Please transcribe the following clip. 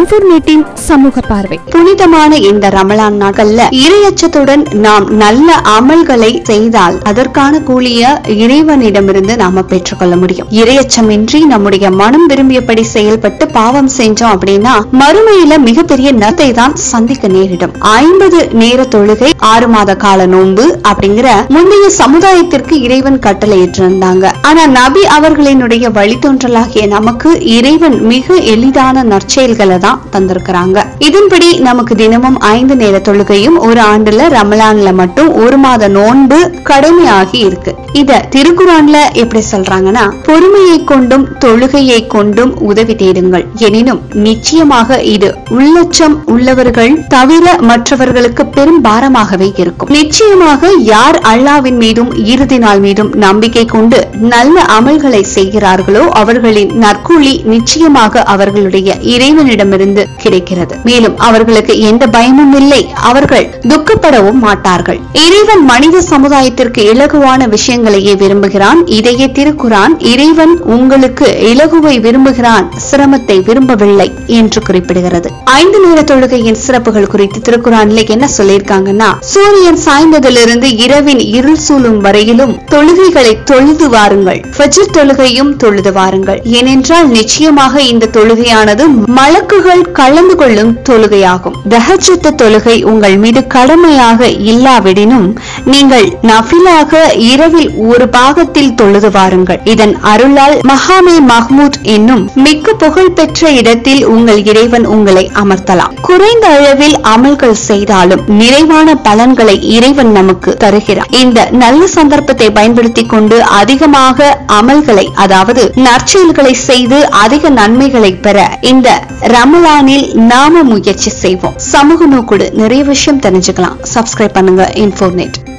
Informative சமூக பார்வை. புனிதமான இந்த ரமலான் நாட்கள்ல இரையச்சத்துடன் நாம் நல்ல அமல்களை செய்தால் அதற்கான கூலிய இறைவனிடமிருந்து நாம பெற்றுக்கொள்ள முடியும். இரையச்சமின்றி நம்முடைய மனம் விரும்பியபடி செயல்பட்டு பாவம் செஞ்சோம் அப்படின்னா மறுமையில மிகப்பெரிய நத்தை தான் சந்திக்க நேரிடும். ஐம்பது நேர தொழுகை ஆறு மாத கால நோன்பு அப்படிங்கிற முந்தைய சமுதாயத்திற்கு இறைவன் கட்டளையிட்டிருந்தாங்க. ஆனா நபி அவர்களினுடைய வழித்தோன்றலாகிய நமக்கு இறைவன் மிக எளிதான நற்செயல்களை தான் தந்திருக்கிறாங்க. இதன்படி நமக்கு தினமும் ஐந்து நேர தொழுகையும் ஒரு ஆண்டுல ரமலான்ல மட்டும் ஒரு மாத நோன்பு கடுமையாகி இருக்கு. இத திருக்குறான்ல எப்படி சொல்றாங்கன்னா பொறுமையை கொண்டும் தொழுகையை கொண்டும் உதவி தேடுங்கள். எனினும் நிச்சயமாக இது உள்ளச்சம் உள்ளவர்கள் தவிர மற்றவர்களுக்கு பெரும் பாரமாகவே இருக்கும். நிச்சயமாக யார் அல்லாவின் மீதும் இறுதி நாள் மீதும் நம்பிக்கை கொண்டு நல்ல அமல்களை செய்கிறார்களோ அவர்களின் நற்கூலி நிச்சயமாக அவர்களுடைய இறைவனிடமிருந்து கிடைக்கிறது. மேலும் அவர்களுக்கு எந்த பயமும் இல்லை. அவர்கள் துக்கப்படவும் மாட்டார்கள். இறைவன் மனித சமுதாயத்திற்கு இலகுவான விஷயங்களையே விரும்புகிறான். இதையே திருக்குறான். இறைவன் உங்களுக்கு இலகுவை விரும்புகிறான். சிரமத்தை விரும்பவில்லை என்று குறிப்பிடுகிறது. ஐந்து நேர தொழுகையின் சிறப்புகள் குறித்து திருக்குறான்ல என்ன சொல்லியிருக்காங்கன்னா சூரியன் சாய்ந்ததிலிருந்து இரவின் இருள் சூழும் வரையிலும் தொழுகைகளை தொழுது வாருங்கள். தொழுகையும் தொழுது வாருங்கள். ஏனென்றால் நிச்சயமாக இந்த தொழுகையானது மலக்குகள் கலந்து கொள்ளும் தொழுகையாகும். தகச்சித்த தொழுகை உங்கள் மீது கடமையாக இல்லாவிடினும் நீங்கள் நஃபிலாக இரவில் ஒரு பாகத்தில் தொழுது வாருங்கள். இதன் அருளால் மகாமே மஹ்மூத் என்னும் மிக்க புகழ் பெற்ற இடத்தில் உங்கள் இறைவன் உங்களை அமர்த்தலாம். குறைந்த அளவில் அமல்கள் செய்தாலும் நிறைவான பலன்களை இறைவன் நமக்கு தருகிறார். இந்த நல்ல சந்தர்ப்பத்தை பயன்படுத்திக் கொண்டு அதிகமாக அமல்களை அதாவது நற்செயல்களை செய்து அதிக நன்மைகளை பெற இந்த ரமலானில் நாம முயற்சி செய்வோம். சமூக நோக்குடு நிறைய விஷயம் தெரிஞ்சுக்கலாம். சப்ஸ்கிரைப் பண்ணுங்க இன்ஃபோர்நெட்